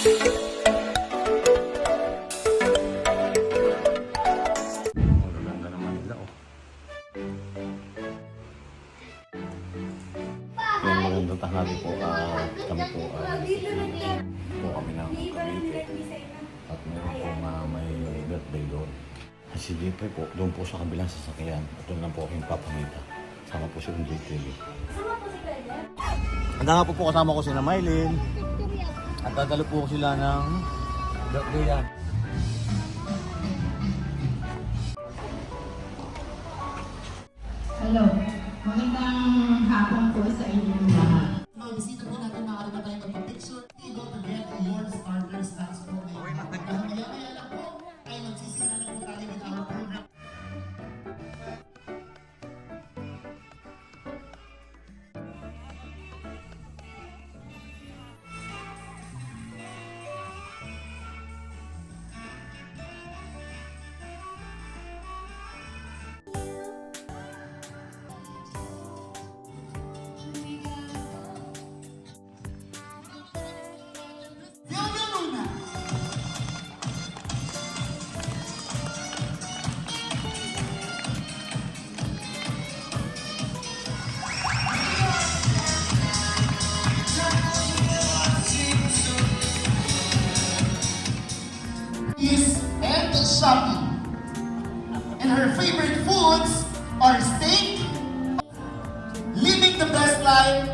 magandang tanghali po at kami po ay po kami ng Cavite. At meron po nga may birthday doon. At si Jeffrey po, doon po sa kabilang sasakyan. At doon lang po aking papamita. Sama po si Unjay TV. Handa nga po po kasama ko si na Mylene. At dadalo po sila ng yan. Hello. Magandang hapon po sa inyong lahat. Mga bisita po natin, maaari na tayo magpa-picture. You don't forget your starter stance po. Favorite foods are steak, living the best life,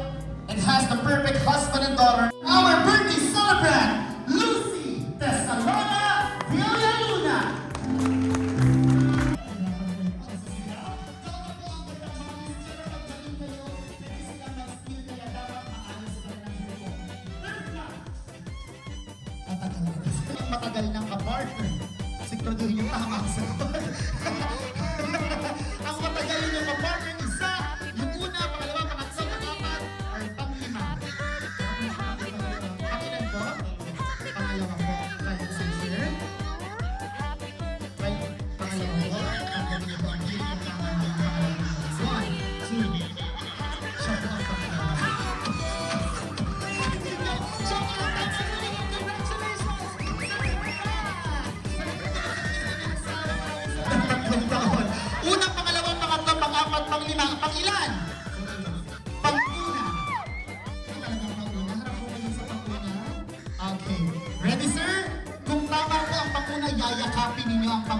and has the perfect husband and daughter. Our birthday celebrant, Lucy Tesalona Villaluna. Matagal ng ka-partner. Siguraduhin yung tama ang sagot.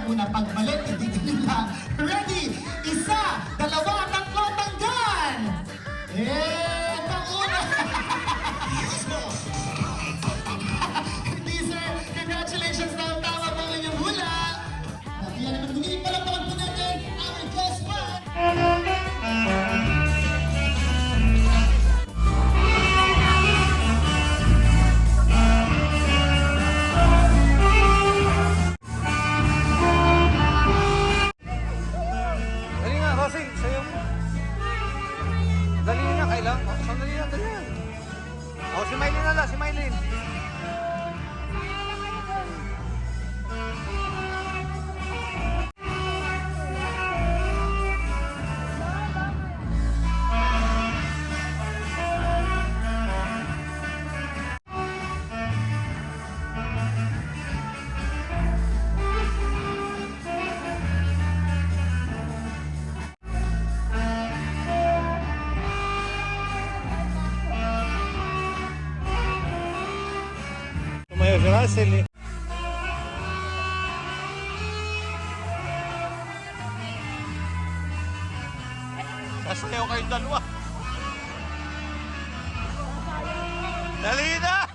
ninyo ang panguna. Pag mali, hindi ganun si Mylene. Russell eh. Sasayaw kayong dalawa. Dali na!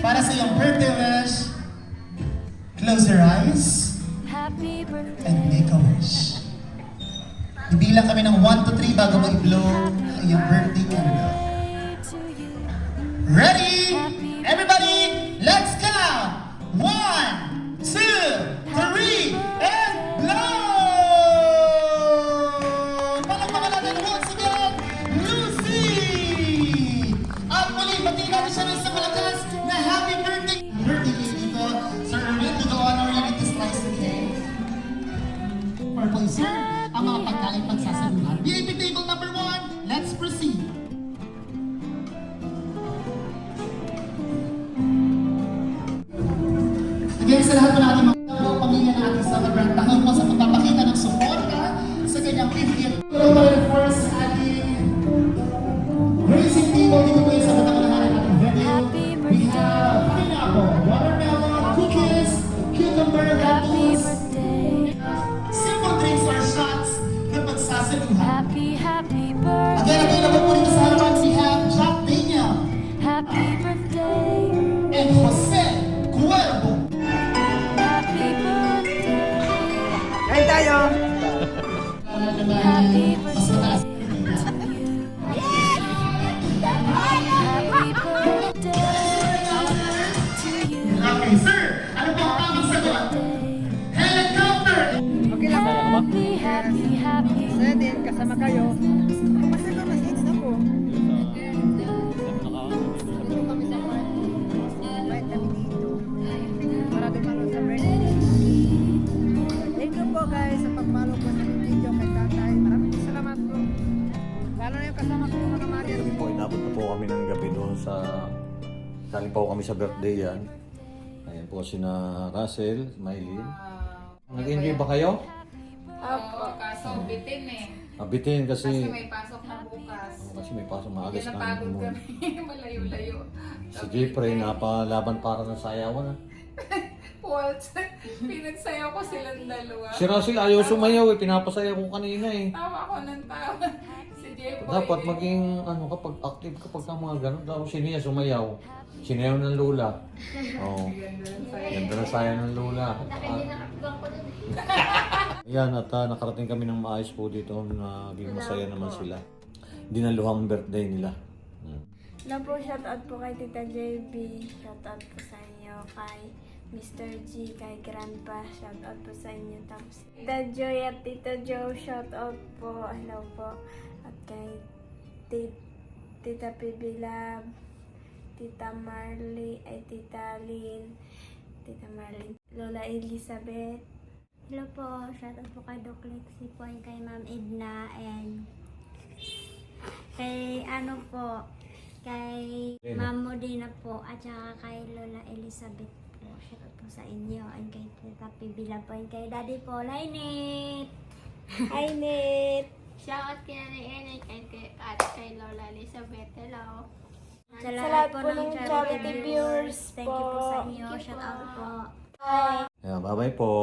Para sa iyong birthday wish, close your eyes and make a wish. Bibilang kami ng 1 to 3 bago ma-blow ang iyong birthday candle. Ready? Everybody, let's count! One, two, three, and blow! Palakpakan natin once again, Lucy! At muli, batiin natin siya isang malakas Sir, ang mga pagkain pagsasaluhan. VIP table number one, let's proceed. Again, sa lahat po Kasama kayo. Ito, mas hits na po. Bait kami dito. Para dumalo sa birthday. Thank you po guys sa pagpalo po sa video kay tatay. Maraming salamat po. Lalo na yung kasama ko mga. Gabi po, inabot na po kami ng gabi doon sa... Galing po kami sa birthday yan. Ayan po sina Russell, Maylin. Nag-enjoy ba kayo? Oo, kaso bitin eh. Abitin kasi... Kasi may pasok na bukas. Kasi may pasok maagas Kaya na napagod mo. kami. Malayo-layo. Si Jeffrey, napalaban para ng sayawan. ah. Waltz. Pinagsayaw ko silang dalawa. Si Russell ayaw sumayaw eh, pinapasaya ko kanina eh. Tawa ko ng tawa. Si Jepoy. Dapat eh. maging ano kapag active kapag ka mga ganun. Dapat si Nia sumayaw. Sinayaw ng Lola. Oo. Oh. Ganda na saya ng Lola. Yan at ah, nakarating kami ng maayos po dito. Naging masaya naman sila. Dinaluhang birthday nila. Hmm. Hello po, shoutout po kay Tita JB. Shoutout po sa inyo kay Mr. G, kay Grandpa. Shoutout po sa inyo. Tapos Tita Joy at Tita Joe. Shoutout po. Hello po. At kay Ti- Tita PB Lab, Tita Marley, ay Tita Lynn, Tita Marlene, Lola Elizabeth. Hello po, shoutout po kay Doc Lexi po and kay Ma'am Edna and kay ano po, kay Ma'am Modena po at saka kay Lola Elizabeth po. Shoutout po sa inyo and kay Tita Pibila po and kay Daddy po. Hi, Nate! Hi, Nate! Shoutout kay Nanay Enay and kay, at kay Lola Elizabeth. Hello! Sa Sa lahat lahat po po ng charity viewers, viewers thank you po sa inyo. Shoutout po. Yeah, bye-bye po.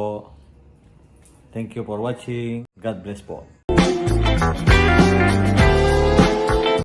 Thank you for watching. God bless po.